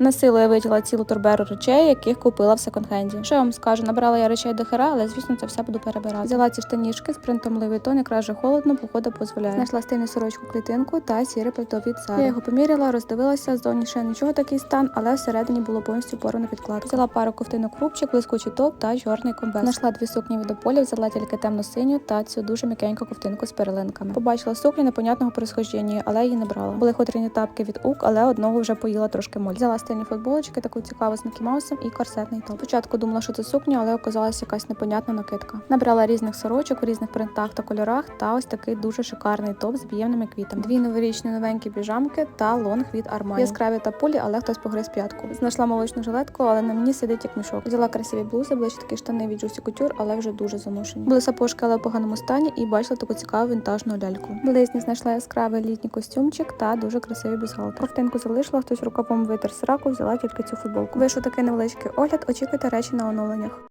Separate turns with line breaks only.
На силу я витягла цілу торберу речей, яких купила в секонд-хенді. Що я вам скажу, набрала я речей до хера, але звісно це все буду перебирати. Взяла ці штанішки з принтом Vuitton, якраз же холодно, походу дозволяє. Знайшла стильну сорочку клітинку та сіре пальто від. Я його поміряла, роздивилася, ззовні ще нічого такий стан, але всередині було повністю порвана підкладка. Взяла пару ковтинок рубчик, блискучий топ та чорний комбез. Знайшла дві сукні від Ополі, взяла тільки темно-синю та цю дуже м'якеньку ковтинку з перелинками. Побачила сукню непонятного происхождення, але її не брала. Були хутряні тапки від УК, але одного вже поїла трошки моль. Стильні футболочки, таку цікаву з Мікі Маусом і корсетний топ. Спочатку думала, що це сукня, але оказалася якась непонятна накидка. Набрала різних сорочок у різних принтах та кольорах, та ось такий дуже шикарний топ з біємними квітами. Дві новорічні новенькі піжамки та лонг від Armani. Яскраві та пулі, але хтось погриз п'ятку. Знайшла молочну жилетку, але на мені сидить як мішок. Взяла красиві блузи, ближче такі штани від Juicy Couture, але вже дуже заношені. Були сапожки, але в поганому стані, і бачила таку цікаву вінтажну ляльку. Близні знайшла яскравий літній костюмчик та дуже красивий бюстгальтер. Ковтинку залишила, хтось рукавом витер сраку, взяла тільки цю футболку. Вийшов такий невеличкий огляд. Очікуйте речі на оновленнях.